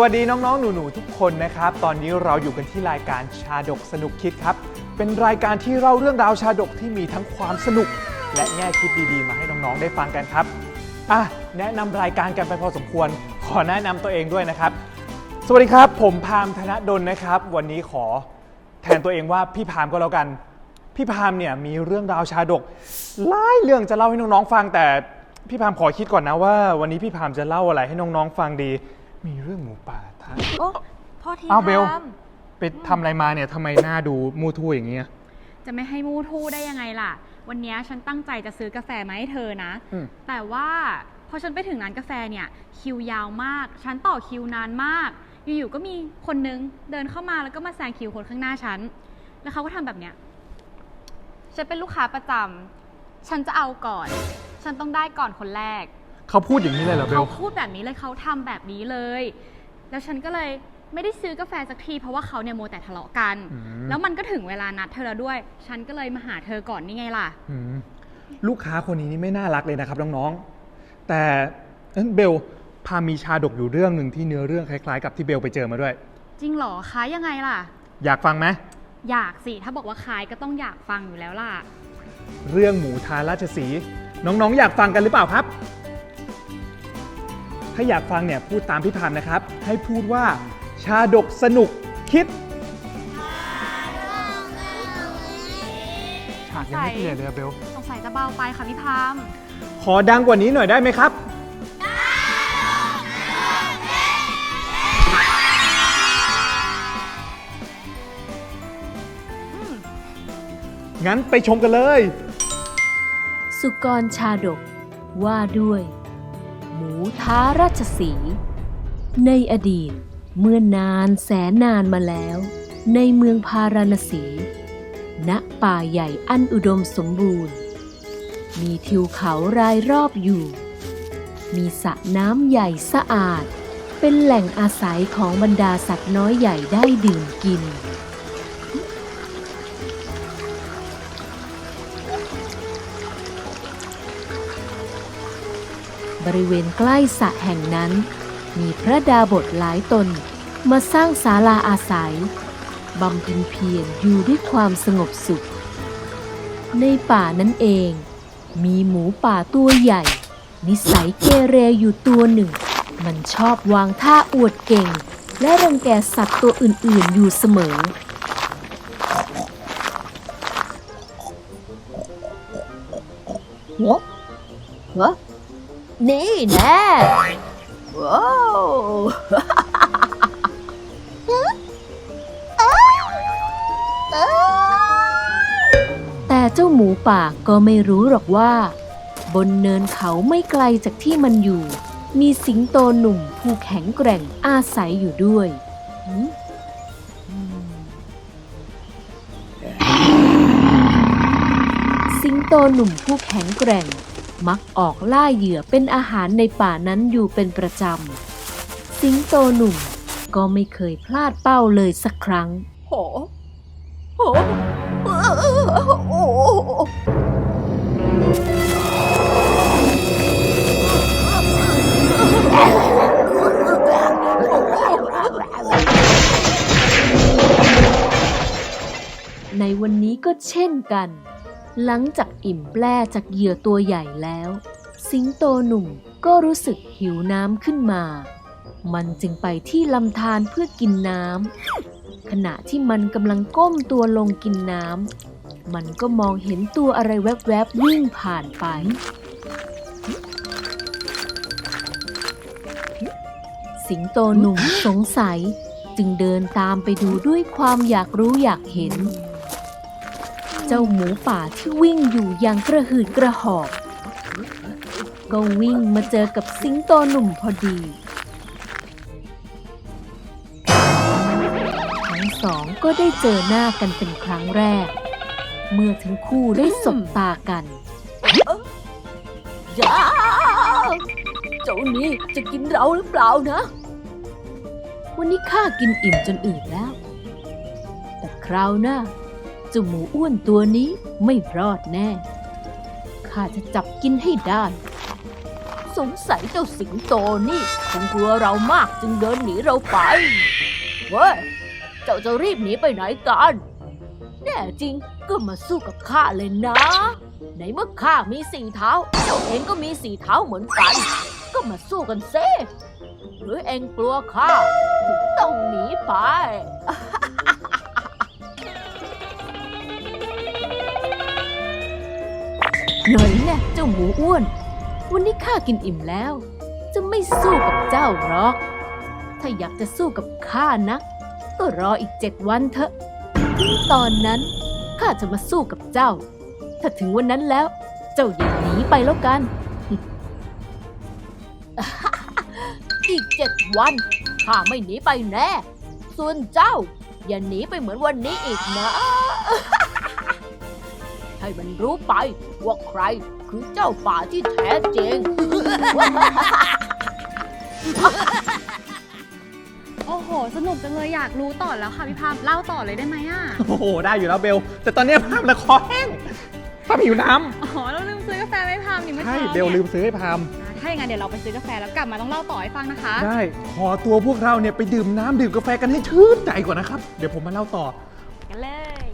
วัสดีน้องๆ หนูๆ ทุกคนนะครับ ตอนนี้เราอยู่กันที่รายการชาดกสนุกคิดครับ เป็นรายการที่เล่าเรื่องราวชาดกที่มีทั้งความสนุก และแง่คิดดีๆ มาให้น้องๆ ได้ฟังกันครับ อะ แนะนำรายการกันไปพอสมควร ขอแนะนำตัวเองด้วยนะครับ สวัสดีครับ ผมพามธนดลนะครับ วันนี้ขอแทนตัวเองว่าพี่พามก็แล้วกัน พี่พามเนี่ยมีเรื่องราวชาดกหลายเรื่องจะเล่าให้น้องๆ ฟังแต่พี่พามขอคิดก่อนนะว่า วันนี้พี่พามจะเล่าอะไรให้น้องๆ ฟังดี มีเรื่องหมูป่าท้าโอ้โทษทีอ้าวเบลทามไปทำอะไรมาเนี่ยทำไมหน้าดูมูทู่อย่างเงี้ยจะไม่ให้มูทู่ได้ยังไงล่ะ วันนี้ฉันตั้งใจจะซื้อกาแฟมาให้เธอนะ อืม แต่ว่าพอฉันไปถึงร้านกาแฟเนี่ยคิวยาวมาก ฉันต่อคิวนานมาก อยู่ๆก็มีคนนึงเดินเข้ามาแล้วก็มาแซงคิวคนข้างหน้าฉัน แล้วเขาก็ทำแบบเนี้ย ฉันเป็นลูกค้าประจำฉันจะเอาก่อน ฉันต้องได้ก่อนคนแรก เขาพูดอย่างนี้เลยเหรอเบเขาลพูดแบบนี้เลยเขาทำแบบนี้เลย แล้วฉันก็เลยไม่ได้ซื้อกาแฟสักที เพราะว่าเขาเนี่ยโมวแต่ทะเลาะกัน อืม แล้วมันก็ถึงเวลานัดเธอแล้วด้วย ฉันก็เลยมาหาเธอก่อนนี่ไงล่ะ อืมลูกค้าคนนี้นี่ไม่น่ารักเลยนะครับน้องๆ แต่เอ้ยเบลพามีชาดกอยู่เรื่องหนึ่งที่เนื้อเรื่องคล้ายๆ กับที่เบลไปเจอมาด้วย จริงเหรอคะยังไงล่ะ อยากฟังไหมอยากสิ ถ้าบอกว่าคล้ายก็ต้องอยากฟังอยู่แล้วล่ะ เรื่องหมูทาราชสีห์น้องๆ อยากฟังกันหรือเปล่าครับ ถ้าอยากฟังเนี่ยพูดตามพี่พามนะครับ ให้พูดว่าชาดกสนุกคิด ฉากยังไม่เปลี่ยนเลยอะเบล สงสัยจะเบาไปค่ะพี่พาม ขอดังกว่านี้หน่อยได้ไหมครับ งั้นไปชมกันเลย สุกรชาดกว่าด้วย หมูท้าราชสี ในอดีต เมื่อนานแสนนานมาแล้ว ในเมืองพาราณสี ณ ป่าใหญ่อันอุดมสมบูรณ์ มีทิวเขารายรอบอยู่ มีสระน้ำใหญ่สะอาด เป็นแหล่งอาศัยของบรรดาสัตว์น้อยใหญ่ได้ดื่มกิน บริเวณใกล้สระแห่งนั้น มีพระดาบทหลายตนมาสร้างศาลาอาศัยบำเพ็ญเพียรอยู่ด้วยความสงบสุข ในป่านั้นเอง มีหมูป่าตัวใหญ่ นิสัยเกเรอยู่ตัวหนึ่ง มันชอบวางท่าอวดเก่ง และรังแกสัตว์ตัวอื่นๆอยู่เสมองกเหรอ นี่แน่ว้าวแต่เจ้าหมูป่าก็ไม่รู้หรอกว่า บนเนินเขาไม่ไกลจากที่มันอยู่ มีสิงโตหนุ่มผู้แข็งแกร่งอาศัยอยู่ด้วยสิงโตหนุ่มผู้แข็งแกร่ง มักออกล่าเหยื่อเป็นอาหารในป่านั้นอยู่เป็นประจำ สิงโตหนุ่มก็ไม่เคยพลาดเป้าเลยสักครั้ง โห โห โอ้โหในวันนี้ก็เช่นกัน หลังจากอิ่มแปล้จากเหยื่อตัวใหญ่แล้ว สิงโตหนุ่มก็รู้สึกหิวน้ำขึ้นมา มันจึงไปที่ลำธารเพื่อกินน้ำขณะที่มันกำลังก้มตัวลงกินน้ำมันก็มองเห็นตัวอะไรแวบๆวิ่งผ่านไป สิงโตหนุ่มสงสัยจึงเดินตามไปดูด้วยความอยากรู้อยากเห็น เจ้าหมูป่าที่วิ่งอยู่อย่างกระหืดกระหอบ ก็วิ่งมาเจอกับสิงโตหนุ่มพอดีทั้งสองก็ได้เจอหน้ากันเป็นครั้งแรก เมื่อทั้งคู่ได้สบตากันจ้าเจ้านี่จะกินเราหรือเปล่านะ วันนี้ข้ากินอิ่มจนอื่นแล้ว แต่คราวหน้าเจ้าหมูอ้วนตัวนี้ไม่รอดแน่ ข้าจะจับกินให้ได้ สงสัยเจ้าสิงโตนี่คงกลัวเรามากจึงเดินหนีเราไป เว้ย เจ้าจะรีบหนีไปไหนกัน แน่จริงก็มาสู้กับข้าเลยนะ ในเมื่อข้ามีสี่เท้า เจ้าเองก็มีสี่เท้าเหมือนกัน ก็มาสู้กันเซหรือเองกลัวข้าถึงต้องหนีไป หน่อยแน่เจ้าหมูอ้วน วันนี้ข้ากินอิ่มแล้ว จะไม่สู้กับเจ้าหรอก ถ้าอยากจะสู้กับข้านะ ก็รออีกเจ็ดวันเถอะถึงตอนนั้นข้าจะมาสู้กับเจ้า ถ้าถึงวันนั้นแล้ว เจ้าอย่าหนีไปแล้วกัน อีกเจ็ดวันข้าไม่หนีไปแน่ ส่วนเจ้า อย่าหนีไปเหมือนวันนี้อีกนะ ให้มันรู้ไป ว่าใครคือเจ้าป่าที่แท้จริง โอ้โห สนุกจังเลยอยากรู้ต่อแล้วค่ะพี่พามเล่าต่อเลยได้ไหมอะ โอ้โห ได้อยู่แล้วเบล แต่ตอนนี้พามละคอแห้งพามหิวน้อ๋อเราลืมซื้อกาแฟไหมพามนี่ำเมื่อใช่เช้าเบลลืมซื้อให้พาม อะถ้าอย่างนั้นเดี๋ยวเราไปซื้อกาแฟแล้วกลับมาต้องเล่าต่อให้ฟังนะคะ ได้ขอตัวพวกเราเนี่ยไปดื่มน้ำดื่มกาแฟกันให้ชื่นใจก่อนนะครับ เดี๋ยวผมมาเล่าต่อ กันเลย